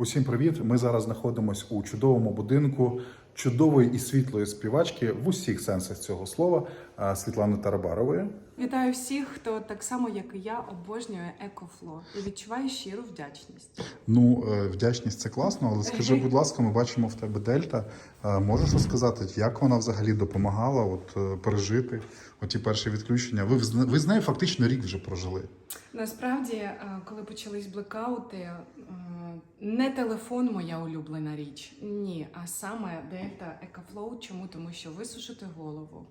Усім привіт! Ми зараз знаходимося у чудовому будинку чудової і світлої співачки в усіх сенсах цього слова Світлани Тарабарової. Вітаю всіх, хто так само, як і я, обожнює екофло і відчуває щиру вдячність. Ну, е, вдячність це класно, але скажи, будь ласка, ми бачимо в тебе дельта. Можеш розказати, як вона взагалі допомагала от, е, пережити оті перші відключення? Ви, ви з нею фактично рік вже прожили. Насправді, е, коли почались блекаути, не телефон моя улюблена річ, ні, а саме Delta EcoFlow. Чому? Тому що висушити голову.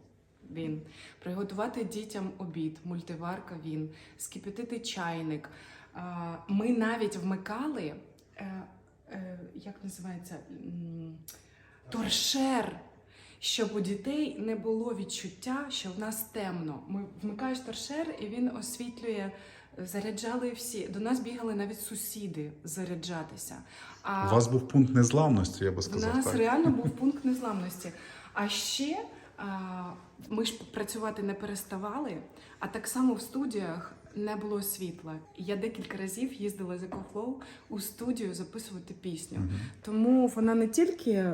Він приготувати дітям обід, мультиварка він, скипятити чайник. Ми навіть вмикали, е, е, як називається, торшер, щоб у дітей не було відчуття, що в нас темно. Ми вмикаєш торшер, і він освітлює. Заряджали всі. До нас бігали навіть сусіди заряджатися. А У вас був пункт незламності, я би сказав. нас так. реально був пункт незламності. А ще ми ж працювати не переставали, а так само в студіях не було світла. Я декілька разів їздила з EcoFlow у студію записувати пісню. Тому вона не тільки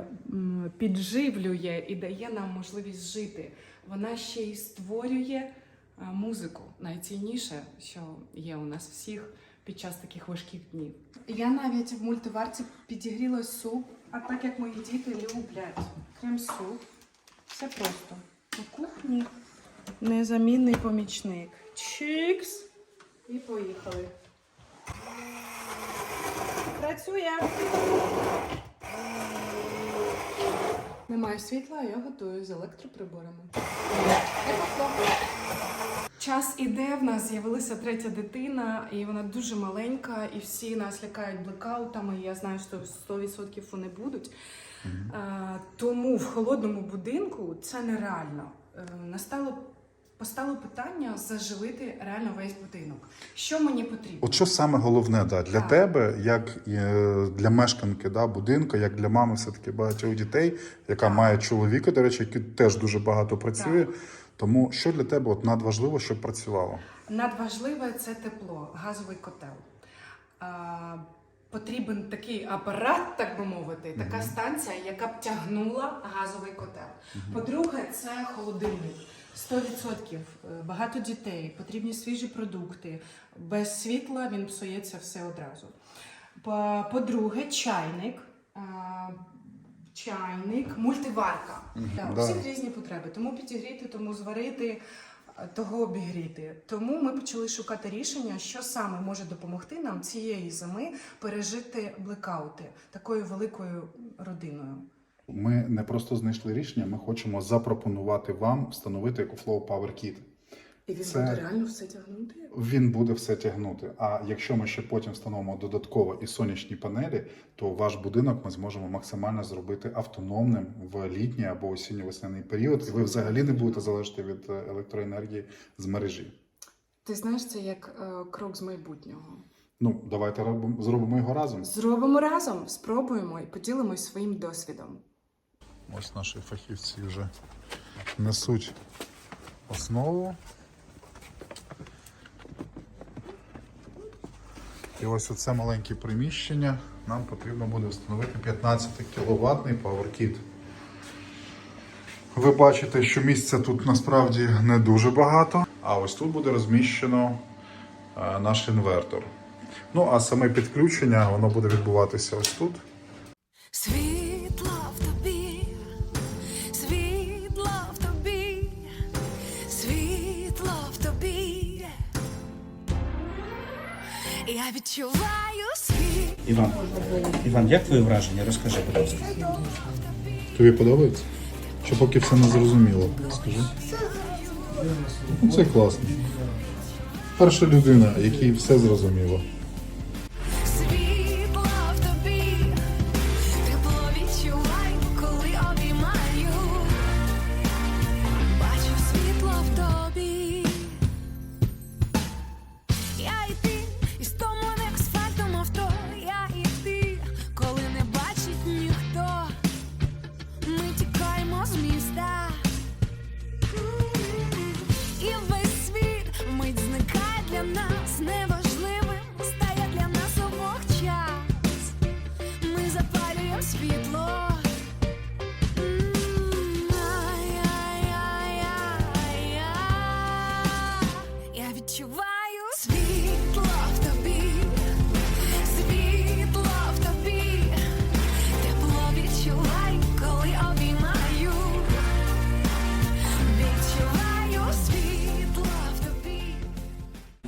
підживлює і дає нам можливість жити, вона ще й створює музику. Найцінніше, що є у нас всіх під час таких важких днів. Я навіть в мультиварці підігріла суп, а так як мої діти люблять крем-суп, все просто. На кухні незамінний помічник. Чикс! І поїхали. Працює. Немає світла, а я готую з електроприборами. Час іде, в нас з'явилася третя дитина, і вона дуже маленька, і всі нас лякають блекаутами. Я знаю, що 100% вони будуть. Е, тому в холодному будинку це нереально. Е, Настало постало питання заживити реально весь будинок. Що мені потрібно? От що саме головне да, для Так. тебе, як е, для мешканки да, будинку, як для мами все-таки багатьох дітей, яка Так. має чоловіка, до речі, який теж дуже багато працює. Тому що для тебе от надважливо, щоб працювало? Надважливе це тепло, газовий котел. Потрібен такий апарат, так би мовити, така станція, яка б тягнула газовий котел. По-друге, це холодильник. 100%. Е, Багато дітей, потрібні свіжі продукти. Без світла він псується все одразу. По- По-друге, чайник. Чайник, мультиварка. Так, у Да. всіх різні потреби. Тому підігріти, тому зварити, того обігріти. Тому ми почали шукати рішення, що саме може допомогти нам цієї зими пережити блекаути такою великою родиною. Ми не просто знайшли рішення, ми хочемо запропонувати вам встановити EcoFlow Power Kit. І він Це- буде реально все тягнути. Він буде все тягнути. А якщо ми ще потім встановимо додатково і сонячні панелі, то ваш будинок ми зможемо максимально зробити автономним в літній або осінньо-весняний період, і ви взагалі не будете залежати від е, електроенергії з мережі. Ти знаєш, це як е, крок з майбутнього. Ну, давайте робимо, зробимо його разом. Зробимо разом, спробуємо і поділимось своїм досвідом. Ось наші фахівці вже несуть основу. І ось оце маленьке приміщення. Нам потрібно буде встановити 15 кВт PowerKit. Ви бачите, що місця тут насправді не дуже багато. А ось тут буде розміщено е, наш інвертор. Ну, а саме підключення воно буде відбуватися ось тут. Світло Я відчуваю світ. Іван, Іван, як твої враження? Розкажи, будь ласка. Тобі подобається? Чи поки все не зрозуміло? Скажи. Ну, це класно. Перша людина, якій все зрозуміло.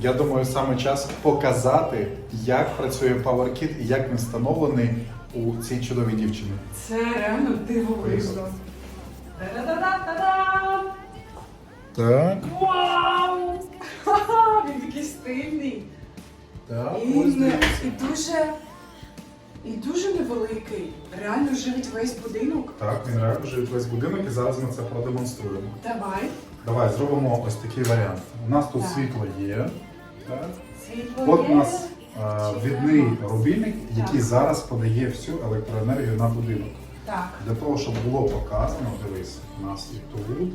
Я думаю, саме час показати, як працює PowerKit і як він встановлений у цій чудовій дівчині. Це реально дивовижно. Та-да-да-да-да-дам! Так, Вау! Ха-ха, Він такий стильний. так, І, ось не, дивіться. і дуже. І дуже невеликий. Реально живить весь будинок. Так, він реально живить весь будинок і зараз ми це продемонструємо. Давай. Давай зробимо ось такий варіант. У нас тут Так. світло є. От у нас відний рубільник, який зараз подає всю електроенергію на будинок. Так. Для того, щоб було показано, дивись, у нас і тут.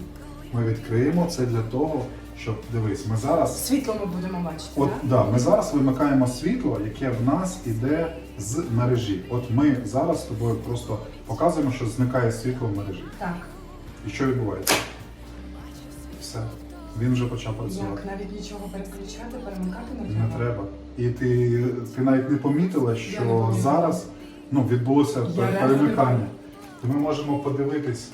Ми відкриємо це для того, щоб дивись, ми зараз. Світло ми будемо бачити, От так? да, ми зараз вимикаємо світло, яке в нас іде з мережі. От ми зараз з тобою просто показуємо, що зникає світло в мережі. Так. І що відбувається? Все. Він вже почав працювати. Як навіть нічого переключати, перемикати не треба. Не треба. І ти, ти навіть не помітила, Я не що помітила. зараз ну, відбулося Я перемикання. І ми можемо подивитись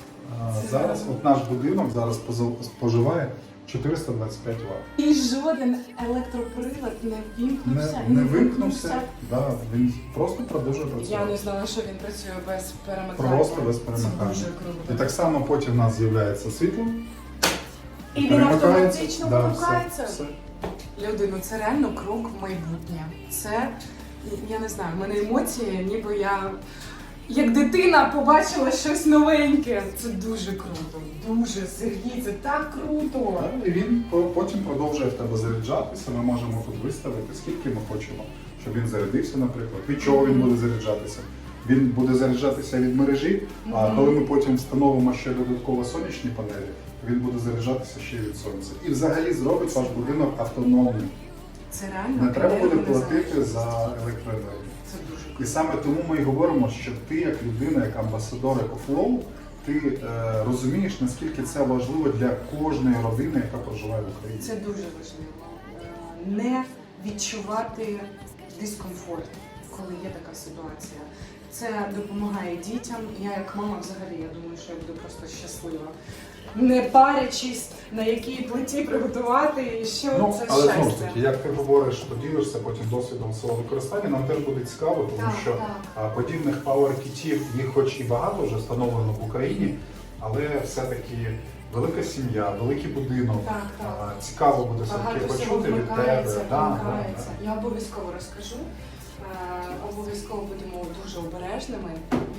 Це зараз. От наш будинок зараз споживає 425 Вт. І жоден електроприлад не вімкнувся. Не, не вимкнувся, да, він просто продовжує Я не знала, що він працює без перемикання. Просто без Це перемикання. дуже круто. І так само потім в нас з'являється світло. І він автоматично Да, вмикається. все. Люди, ну це реально крок в майбутнє. Це я не знаю, в мене емоції, ніби я як дитина побачила щось новеньке. Це дуже круто. Дуже Сергій, це так круто. І він по- потім продовжує в тебе заряджатися. Ми можемо тут виставити, скільки ми хочемо, щоб він зарядився, наприклад. Від чого він буде заряджатися? Він буде заряджатися від мережі, а коли ми потім встановимо ще додатково сонячні панелі, він буде заряджатися ще від сонця. І взагалі зробить ваш будинок автономним. Це реально Не треба буде платити за електроенергію. Це дуже І саме тому ми й говоримо, що ти, як людина, як амбасадор EcoFlow, ти е, розумієш, наскільки це важливо для кожної родини, яка проживає в Україні. Це дуже важливо. Не відчувати дискомфорт, коли є така ситуація. Це допомагає дітям. Я як мама взагалі, я думаю, що я буду просто щаслива. Не парячись, на якій плиті приготувати, і що Ну, це але знову ж щастя. таки, як ти говориш, поділишся потім досвідом свого використання, нам теж буде цікаво, тому Так, що так. а, подібних пауер-кітів, їх хоч і багато вже встановлено в Україні, але все-таки велика сім'я, великий будинок. Так, так. А, Цікаво буде все-таки всього почути від тебе. вмикається, Да, да, вмикається. да. Я обов'язково розкажу. Е, Обов'язково будемо дуже обережними.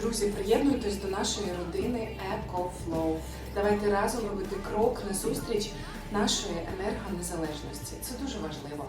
Друзі, приєднуйтесь до нашої родини EcoFlow. Давайте разом робити крок на зустріч нашої енергонезалежності. Це дуже важливо.